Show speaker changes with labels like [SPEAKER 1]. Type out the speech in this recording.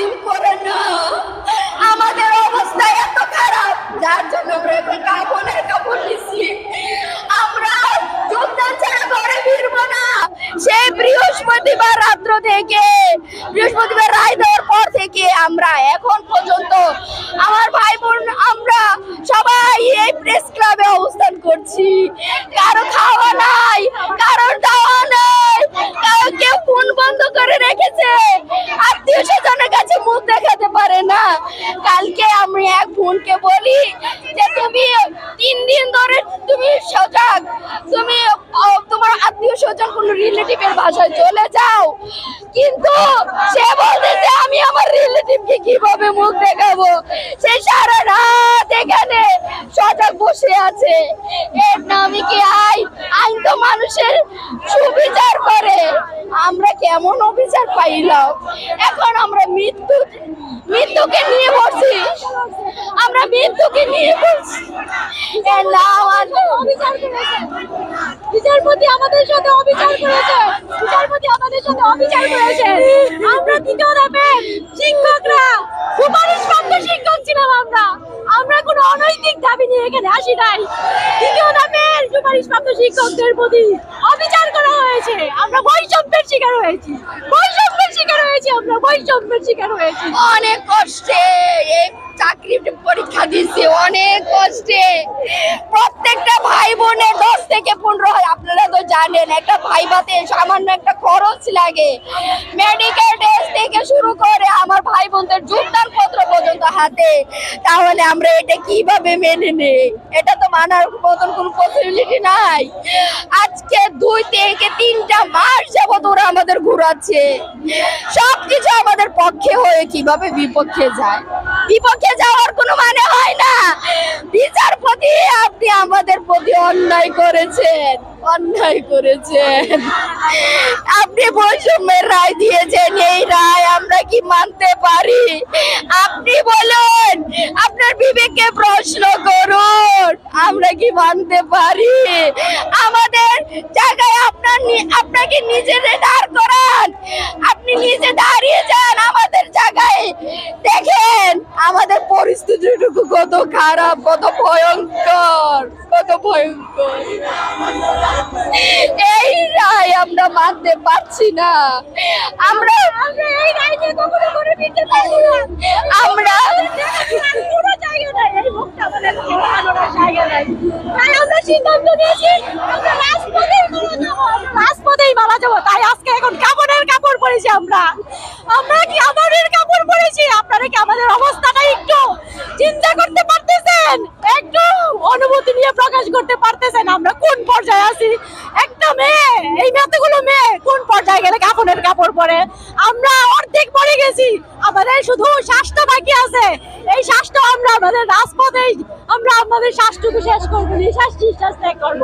[SPEAKER 1] দিন করে না। আমাদের অবস্থা এত খারাপ, যার জন্য আমরা কাপড়ের কাপড় নিচ্ছি আমরা যোগদান ছাড়া ঘরে ফিরব না। সেই বৃহস্পতিবার রাত্র থেকে, বৃহস্পতিবার রায় দেওয়ার পর থেকে আমরা এখন পর্যন্ত আমার ভাই বোন, আমরা সবাই এই প্রেস ক্লাবে অবস্থান করছি। কারও পারে না। কালকে আমি এক বোনকে বলি যে, তুমি তিন দিন ধরে তুমি সজাগ। তুমি তোমার আত্মীয় স্বজন কোন রিলেটিভের বাসায় চলে যাও। কিন্তু সে বলতেছে আমি আমার রিলেটিভকে কীভাবে মুখ দেখাবো? সে সারা রাত এখানে সজাগ বসে আছে। এর নামে কি আইন? আইন তো মানুষের সুবিচার করে। আমরা কেমন অবিচার পাইলাম? এখন আমরা মৃত্যু, মৃত্যুকে নিয়ে বসছি আমরা মৃত্যুকে নিয়ে
[SPEAKER 2] অবিচার বিচারপতি আমাদের সাথে অবিচার করেছে। বিচারপতি আমাদের সাথে অবিচার করেছে। আমরা তৃতীয় ধাপের শিক্ষকরা, সুপারিশপ্রাপ্ত শিক্ষক ছিলাম আমরা। আমরা কোনো অনৈতিক দাবি নিয়ে এখানে আসি নাই। তৃতীয় ধাপের সুপারিশপ্রাপ্ত শিক্ষকদের প্রতি অবিচার করা হয়েছে আমরা বৈষম্যের শিকার হয়েছি। বৈষম্যের শিকার হয়েছি আমরা বৈষম্যের শিকার হয়েছি।
[SPEAKER 1] অনেক কষ্টে এই চাকরি পরীক্ষা দিছি অনেক কষ্টে। প্রত্যেকটা ভাই বোনের দশ থেকে পনেরো হয়, আপনারা তো জানেন, একটা ভাইভাতে সামান্য একটা খরচ লাগে। মেডিকেল টেস্ট থেকে শুরু করে আমার ভাই বোনদের যোগদান পত্র পর্যন্ত হাতে। তাহলে আমরা এটা কীভাবে মেনে নেই? এটা তো মানার মতন কোনো পসিবিলিটি নাই। আজকে দুই থেকে তিনটা মাস যাবত ওরা আমাদের ঘুরাচ্ছে। সবকিছু আমাদের পক্ষে হয়ে কীভাবে বিপক্ষে যায়? বিপক্ষে যাওয়ার কোনো মানে হয় না। বিচারপতি আপনি আমাদের প্রতি অন্যায় করেছেন। অন্যায় করেছেন। আপনি বৈষম্যের রায় দিয়েছেন, এই রায় আমরা কি মানতে পারি? আপনি বলুন, আপনার বিবেককে প্রশ্ন করুন, আমরা কি মানতে পারি? আমাদের জায়গায় আপনার আপনাকে নিজেদের দাঁড় করান। আপনি নিজে দাঁড়িয়ে যান দেখেন আমাদের পরিস্থিতিটুকু কত খারাপ কত ভয়ঙ্কর কত ভয়ঙ্কর। এই রায় আমরা মানতে পারছি না। আমরা
[SPEAKER 2] আমরা সিদ্ধান্ত নিয়েছি রাজপথেই মারা যাব তাই আজকে এখন কাপড় পরেছি আমরা। আমরা কি আমাদের কাপড় পরেছি? আপনারা কি আমাদের অবস্থাটা একটু চিন্তা করতে পারতেছেন? একটু অনুভূতি নিয়ে প্রকাশ করতে পারতেছেন আমরা কোন পর্যায়ে আছি? একটা মেয়ে, এই মেয়েগুলো মেয়ে কোন পর্যায়ে গেলে কাপড়ের কাপড় পরে? আমরা অর্ধেক পরে গেছি আমাদের শুধু শ্বাসটা বাকি আছে। এই শ্বাসটা আমরা আমাদের রাজপথেই আমরা আমাদের শ্বাসটুকু শেষ করব, নিঃশ্বাস নিঃশ্বাস ত্যাগ করব।